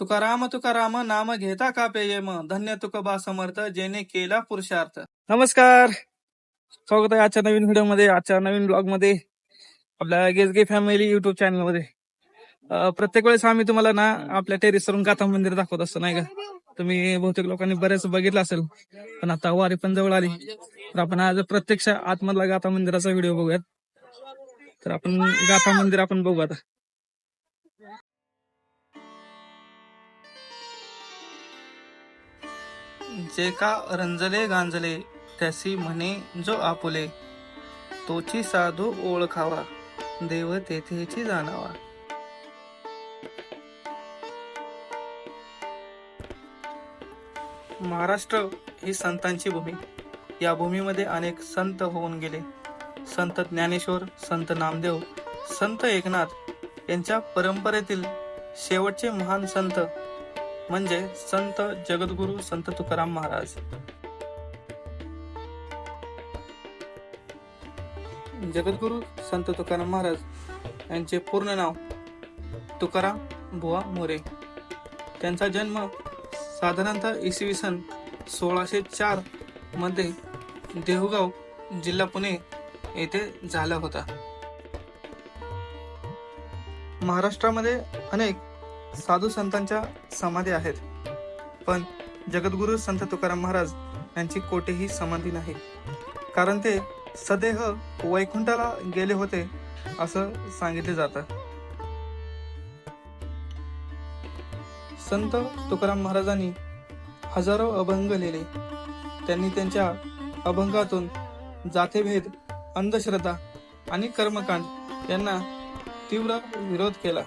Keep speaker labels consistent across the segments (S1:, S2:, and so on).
S1: तुकाराम तुकाराम नाम घेता का पेयम? धन्य तुकबा समर्थ जेने केला पुरुषार्थ. नमस्कार. स्वागत आहे आजच्या नवीन व्हिडिओमध्ये आजच्या नवीन ब्लॉगमध्ये आपल्या गेजगे फॅमिली युट्यूब चॅनलमध्ये प्रत्येक वेळेस आम्ही तुम्हाला ना आपल्या टेरिसवरून गाथा मंदिर दाखवत असतो नाही का? तुम्ही बहुतेक लोकांनी बरेच बघितलं असेल पण आता वारी पण जवळ आली. तर आपण आज प्रत्यक्ष आतमधला गाथा मंदिराचा व्हिडिओ बघूयात. तर आपण गाथा मंदिर आपण बघू आता जे का रंजले गांजले त्यासी म्हणे जो आपुले तोची साधू ओळखावा देव तेथेची जाणावा. महाराष्ट्र ही संतांची भूमी. या भूमीमध्ये अनेक संत होऊन गेले. संत ज्ञानेश्वर संत नामदेव संत एकनाथ यांच्या परंपरेतील शेवटचे महान संत म्हणजे संत जगद्गुरु संत तुकाराम महाराज. जगद्गुरु संत तुकाराम महाराज यांचे पूर्ण नाव तुकाराम बुवा मोरे. त्यांचा जन्म साधारणतः इसवी सन सोळाशे चारमध्ये देहगाव जिल्हा पुणे येथे झाला होता. महाराष्ट्रामध्ये अनेक साधू संतांच्या समाधी आहेत. पण जगद्गुरु संत तुकाराम महाराज यांची कोठेही समाधी नाही. कारण ते सदेह वैकुंठाला गेले होते असं सांगितले जातं. संत तुकाराम महाराजांनी हजारो अभंग लिहिले. त्यांनी त्यांच्या अभंगातून जातीभेद अंधश्रद्धा आणि कर्मकांड यांना तीव्र विरोध केला.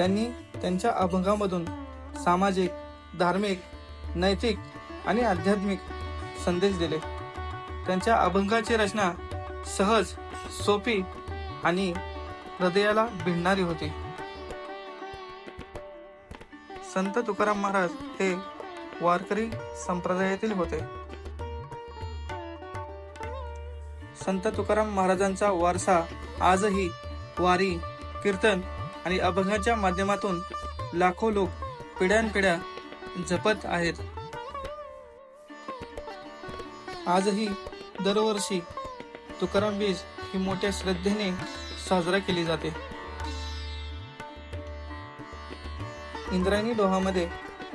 S1: त्यांनी त्यांच्या अभंगामधून सामाजिक धार्मिक नैतिक आणि आध्यात्मिक संदेश दिले. त्यांच्या अभंगाची रचना सहज सोपी आणि हृदयाला भिडणारी होती. संत तुकाराम महाराज हे वारकरी संप्रदायातील होते. संत तुकाराम महाराजांचा वारसा आजही वारी कीर्तन आणि अभंगाच्या माध्यमातून लाखो लोक पिढ्यानपिढ्या जपत आहेत. आजही दरवर्षी तुकाराम बीज ही मोठ्या श्रद्धेने साजरा केली जाते. इंद्रायणी डोहामध्ये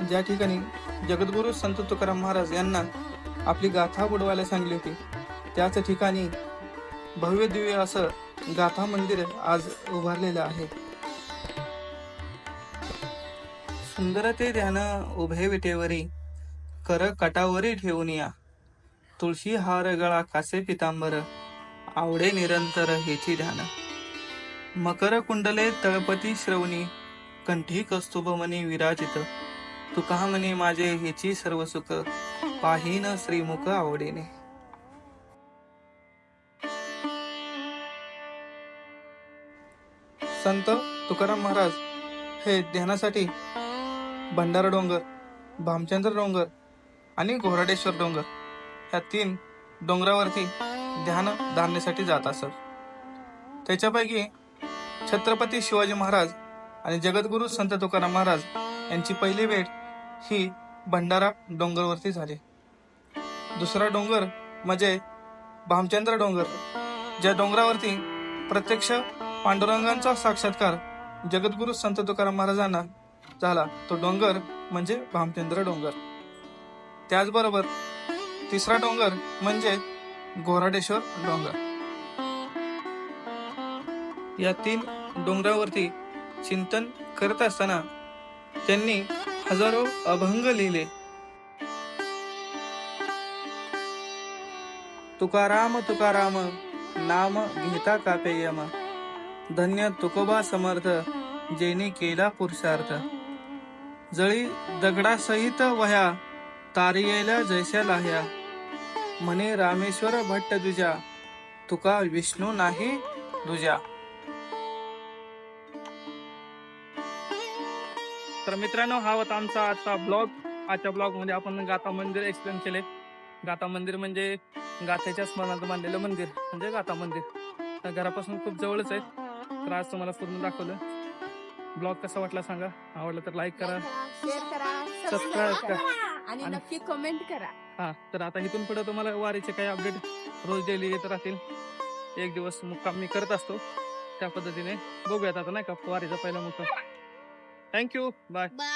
S1: ज्या ठिकाणी जगद्गुरु संत तुकाराम महाराज यांना आपली गाथा बुडवायला सांगली होती त्याच ठिकाणी भव्य दिव्य असं गाथा मंदिर आज उभारलेलं आहे. सुंदर ते ध्यान उभे विटेवरी कर कटावरी ठेवून या. तुळशी हार गळा कासे पितांबर आवडे निरंतर हेची ध्यान. मकर कुंडले तळपती श्रवणी कंठी कस्तुभ मनी विराजित. तुका म्हणे माझे हेची सर्व सुख पाहीन श्रीमुख आवडीने. संत तुकाराम महाराज हे ध्यानासाठी भंडारा डोंगर भामचंद्र डोंगर आणि घोराडेश्वर डोंगर. ह्या तीन डोंगरावरती ध्यान धारणेसाठी जात असत. त्याच्यापैकी छत्रपती शिवाजी महाराज आणि जगद्गुरु संत तुकाराम महाराज यांची पहिली भेट ही भंडारा डोंगरवरती झाली. दुसरा डोंगर म्हणजे भामचंद्र डोंगर ज्या डोंगरावरती प्रत्यक्ष पांडुरंगांचा साक्षात्कार जगद्गुरु संत तुकाराम महाराजांना झाला तो डोंगर म्हणजे भामचंद्र डोंगर. त्याचबरोबर तिसरा डोंगर म्हणजे गोराडेश्वर डोंगर. या तीन डोंगरावरती चिंतन करत असताना त्यांनी हजारो अभंग लिहिले. तुकाराम तुकाराम नाम घेता कापेयम धन्य तुकोबा समर्थ जेने केला पुरुषार्थ. जळी दगडासहित वह्या तारियेला जैस्या लाह्या. म्हणे रामेश्वर भट्ट तुझ्या. तुका विष्णू नाही तुझ्या. तर मित्रांनो हा होता आमचा आजचा ब्लॉग. आजच्या ब्लॉगमध्ये आपण गाथा मंदिर एक्सप्लेन केले. गाथा मंदिर म्हणजे गाथेच्या स्मरणात बांधलेलं मंदिर म्हणजे गाथा मंदिर. तर घरापासून खूप जवळच आहे. तर आज तुम्हाला पूर्ण दाखवलं. ब्लॉग कसा वाटला सांगा. आवडला तर लाईक करा.
S2: शेअर करा
S1: सबस्क्राईब
S2: सबस्क्राईब
S1: करा.
S2: करा आणि
S1: आणि-
S2: नक्की कमेंट करा.
S1: हा तर आता इथून पुढे तुम्हाला वारीचे काही अपडेट रोज डेली येत राहतील. एक दिवस मुक्काम मी करत असतो. त्या पद्धतीने बघूयात आता नाही का? वारीचा पहिला मुक्काम. Thank you bye
S3: bye